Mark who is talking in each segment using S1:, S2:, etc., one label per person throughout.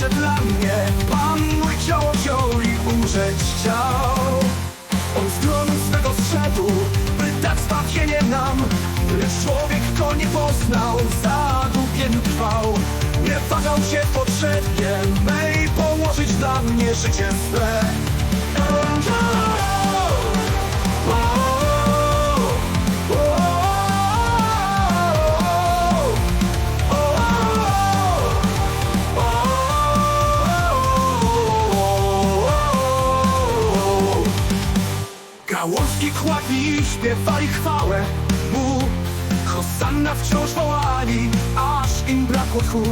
S1: że dla mnie Pan mój wziął i umrzeć chciał. On z tronu swego zszedł, by dać zbawienie nam Lecz człowiek go nie poznał, zagubień trwał. Nie wahał się potrzebie mej położyć dla mnie życie swe Gałązki kładli, śpiewali chwałę mu. Hosanna wciąż wołali, aż im brakło tchu.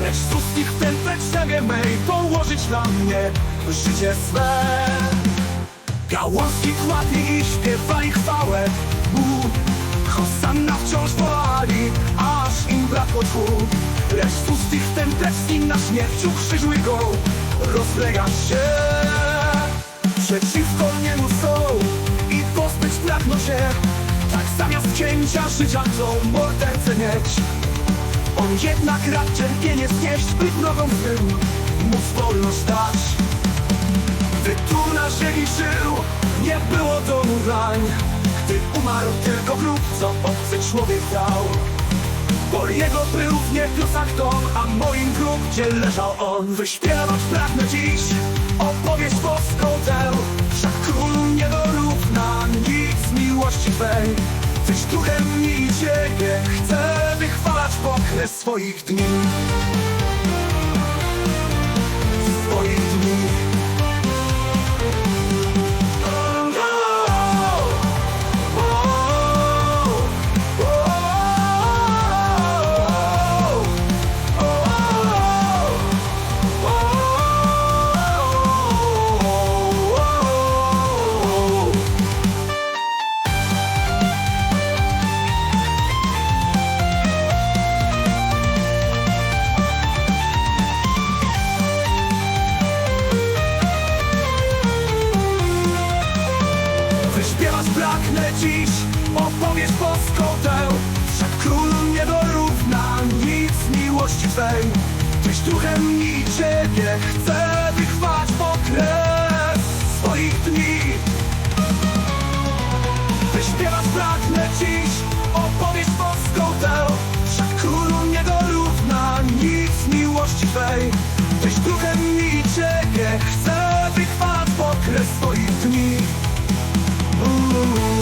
S1: Lecz z ust ich ten potrzebie mej położyć dla mnie życie swe. Gałązki kładli i śpiewali chwałę mu. Hosanna wciąż wołali, aż im brakło tchu. Lecz z ust ich ten tekst na śmierciu krzyżu go rozlega się. Przeciwko niemu są pragną się. Tak zamiast cięcia życia chcą mordercę mieć. On jednak rad cierpienie znieść, by drogą swym móc wolność dać. Gdy tu na ziemi żył, nie było domu dlań Gdy umarł tylko grób, co obcy człowiek dał. Bo jego był w niebiosach dom, a moim grób, gdzie leżał on. Wyśpiewać pragnę dziś opowieść boską tę Twej Tyś duchem mi i Ciebie chcę wychwalać pokres swoich dni dziś opowieść boską Wszak król nie dorówna nic miłości Twej Tyś duchem i Ciebie chcę wychwać pokres swoich dni. Wyśpiewać pragnę dziś opowieść boską Wszak królu nie dorówna nic miłości Twej Tyś duchem i Ciebie chcę wychwać pokres swoich dni. Ooh.